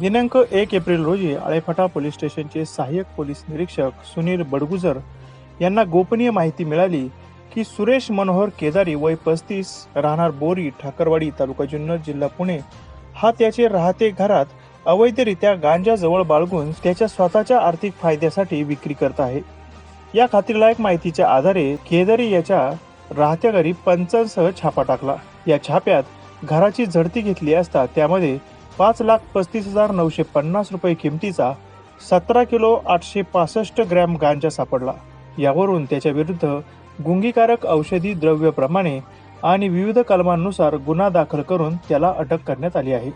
दिनांक एक एप्रिल रोजी आळेफाटा पोलीस स्टेशनचे सहाय्यक पोलीस निरीक्षक सुनील बडगुजर यांना गोपनीय माहिती मिळाली की सुरेश मनोहर केदारी वय पस्तीस राहणार बोरी ठाकरवाडी तालुका जुन्नर जिल्हा पुणे. हा त्याचे राहते घरात अवैधरित्या गांजाजवळ बाळगून त्याच्या स्वतःच्या आर्थिक फायद्यासाठी विक्री करत आहे. या खात्रीलायक माहितीच्या आधारे केदारी याच्या राहत्या घरी पंचांसह छापा टाकला. या छाप्यात घराची झडती घेतली असता त्यामध्ये पाच लाख पस्तीस हजार नऊशे पन्नास रुपये किमतीचा सतरा किलो आठशे पासष्ट ग्रॅम गांजा सापडला. यावरून त्याच्या विरुद्ध गुंगीकारक औषधी द्रव्यप्रमाणे आणि विविध कलमांनुसार गुन्हा दाखल करून त्याला अटक करण्यात आली आहे.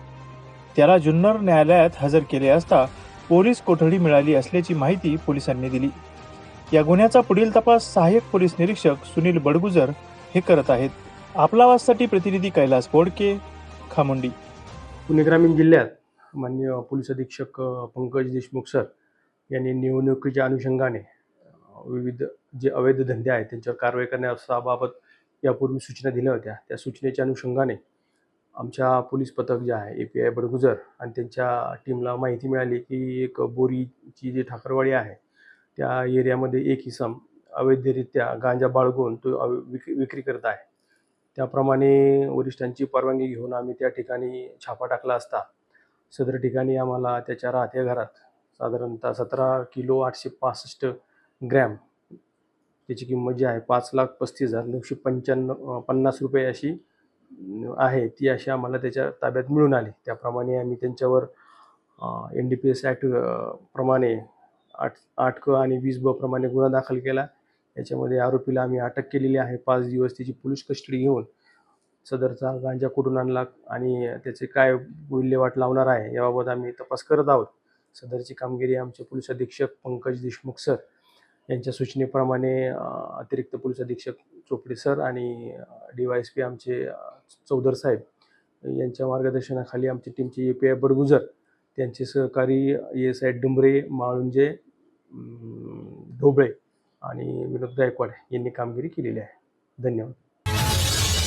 त्याला जुन्नर न्यायालयात हजर केले असता पोलीस कोठडी मिळाली असल्याची माहिती पोलिसांनी दिली. या गुन्ह्याचा पुढील तपास सहाय्यक पोलीस निरीक्षक सुनील बडगुजर हे करत आहेत. आपला वाचसाठी प्रतिनिधी कैलास बोडके खामुंडी. पुणे ग्रामीण जिल्ह्यात माननीय पोलीस अधीक्षक पंकज देशमुख सर यांनी निवडणुकीच्या अनुषंगाने विविध जे अवैध धंदे आहेत त्यांच्यावर कारवाई करण्याबाबत यापूर्वी सूचना दिल्या होत्या. त्या सूचनेच्या अनुषंगाने आमच्या पोलीस पथक जे आहे ए पी आय बडगुजर आणि त्यांच्या टीमला माहिती मिळाली की एक बोरीची जी ठाकरवाडी आहे त्या एरियामध्ये एक इसम अवैधरित्या गांजा बाळगून तो अव- विक्री विक्री करत आहे. त्याप्रमाणे वरिष्ठांची परवानगी घेऊन आम्ही त्या ठिकाणी छापा टाकला असता. सदर ठिकाणी आम्हाला त्याच्या राहत्या घरात साधारणतः सतरा किलो आठशे पासष्ट ग्रॅम त्याची किंमत जी आहे पाच लाख पस्तीस हजार नऊशे पंच्याण्णव पन्नास रुपये अशी आहे. ती अशी आम्हाला त्याच्या ताब्यात मिळून आली. त्याप्रमाणे आम्ही त्यांच्यावर N D P S act प्रमाणे आठ आठ क आणि वीस ब प्रमाणे गुन्हा दाखल केला. याच्यामध्ये आरोपीला आम्ही अटक केलेली आहे. पाच दिवस त्याची पोलीस कस्टडी घेऊन सदरचा गांजा कुठून आणला आणि त्याचे काय विल्हेवाट लावणार आहे याबाबत आम्ही तपास करत आहोत. सदरची कामगिरी आमचे पोलीस अधीक्षक पंकज देशमुख सर यांच्या सूचनेप्रमाणे अतिरिक्त पोलीस अधीक्षक चोपडे सर आणि डी वाय एस पी आमचे चौधर साहेब यांच्या मार्गदर्शनाखाली आमची टीमचे ए पी आय बडगुजर त्यांचे सहकारी A S I Dumbre Malunje Dhoble आणि विनोद गायकवाड यांनी कामगिरी केलेली आहे. धन्यवाद.